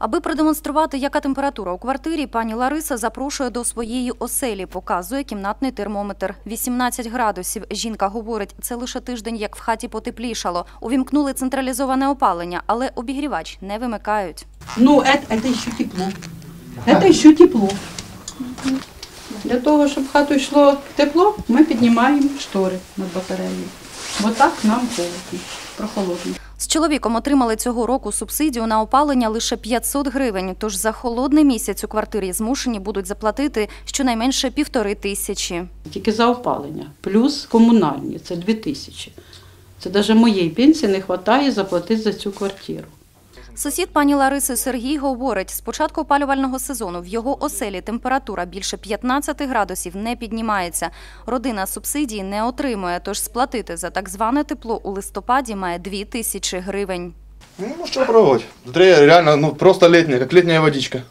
Аби продемонструвати, яка температура у квартирі, пані Лариса запрошує до своєї оселі, показує кімнатний термометр. 18 градусів. Жінка говорить, це лише тиждень, як в хаті потеплішало. Увімкнули централізоване опалення, але обігрівач не вимикають. Ну, это, это еще тепло. Это еще тепло. Для того, щоб в хату йшло тепло, ми піднімаємо штори над батареєю. Бо так нам холодно, прохолодно. З чоловіком отримали цього року субсидію на опалення лише 500 гривень. Тож за холодний місяць у квартирі змушені будуть заплатити щонайменше півтори тисячі. Тільки за опалення. Плюс комунальні, це дві тисячі. Це навіть моєї пенсії не вистачає заплатити за цю квартиру. Сусід пані Лариси Сергій говорить, з початку опалювального сезону в його оселі температура більше 15 градусів не піднімається. Родина субсидії не отримує, тож сплатити за так зване тепло у листопаді має 2 тисячі гривень. Ну, що пробувати. Реально, ну, просто літня, як літня водичка.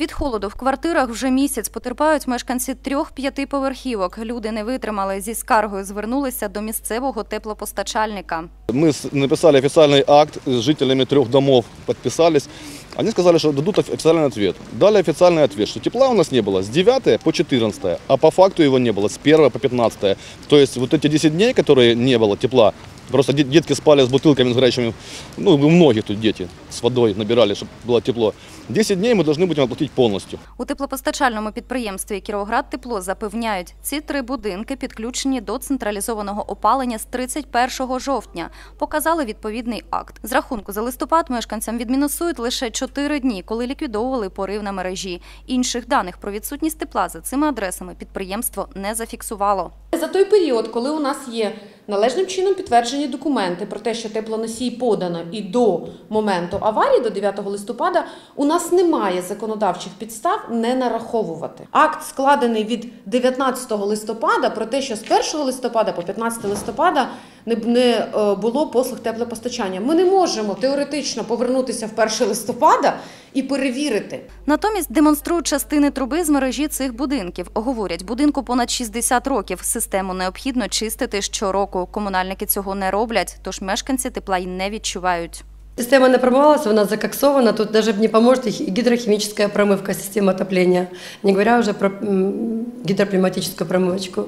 Від холоду в квартирах вже місяць потерпають мешканці трьох п'ятиповерхівок. Люди не витримали зі скаргою, звернулися до місцевого теплопостачальника. Мы с- написали официальный акт с жителями трех домов, подписались. Они сказали, что дадут оф- официальный ответ. Дали официальный ответ, что тепла у нас не было с 9 по 14, а по факту его не было с 1 по 15. То есть вот эти 10 дней, которые не было тепла, просто де- детки спали с бутылками с горячими, ну, у многих тут дети с водой набирали, чтобы было тепло. 10 дней мы должны будем оплатить полностью. У теплопостачальному підприємстві Кіровоград Тепло запевняють, ці три будинки підключені до централізованого опалення з 31 жовтня. Показали відповідний акт. З рахунку за листопад мешканцям відмінусують лише 4 дні, коли ліквідовували порив на мережі. Інших даних про відсутність тепла за цими адресами підприємство не зафіксувало. За той період, коли у нас є належним чином підтверджені документи про те, що теплоносій подано і до моменту аварії, до 9 листопада, у нас немає законодавчих підстав не нараховувати. Акт складений від 19 листопада про те, що з 1 листопада по 15 листопада не, е, було послуг теплопостачання. Ми не можемо теоретично повернутися в 1 листопада і перевірити, Натомість демонструють частини труби з мережі цих будинків. Говорять, будинку понад 60 років. Систему необхідно чистити щороку Комунальники цього не роблять, тож мешканці тепла й не відчувають. Система не промывалась, она закоксована, тут даже не поможет и хи- гидрохимическая промывка системы отопления, не говоря уже про м, гидроклиматическую промывочку.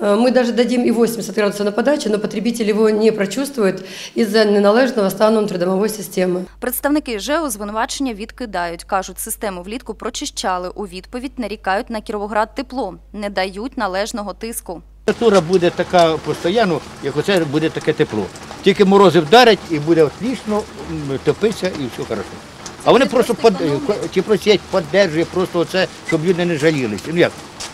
Э, Мы даже дадим и 80 градусов на подаче, но потребитель его не прочувствует из-за неналежного стану трудомовой системы. Представники ЖЕО звинувачення відкидають. Кажуть, систему влітку прочищали. У відповідь нарікають на Кіровоград тепло, не дають належного тиску. Температура буде така постійно, як оце буде таке тепло. Тільки морози вдарять і буде отлічно топитися і все добре. А вони просто под, ті просять, підтримує просто оце, щоб люди не жалілися. Ну як?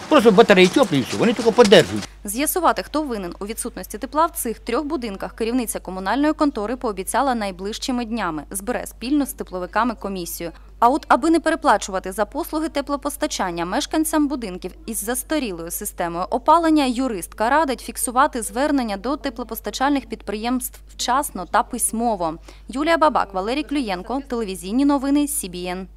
Просто батареї теплі вони тільки підтримують. З'ясувати, хто винен у відсутності тепла в цих трьох будинках, керівниця комунальної контори пообіцяла найближчими днями. Збере спільно з тепловиками комісію. А от аби не переплачувати за послуги теплопостачання мешканцям будинків із застарілою системою опалення, юристка радить фіксувати звернення до теплопостачальних підприємств вчасно та письмово. Юлія Бабак, Валерій Клюєнко, телевізійні новини СІБІН.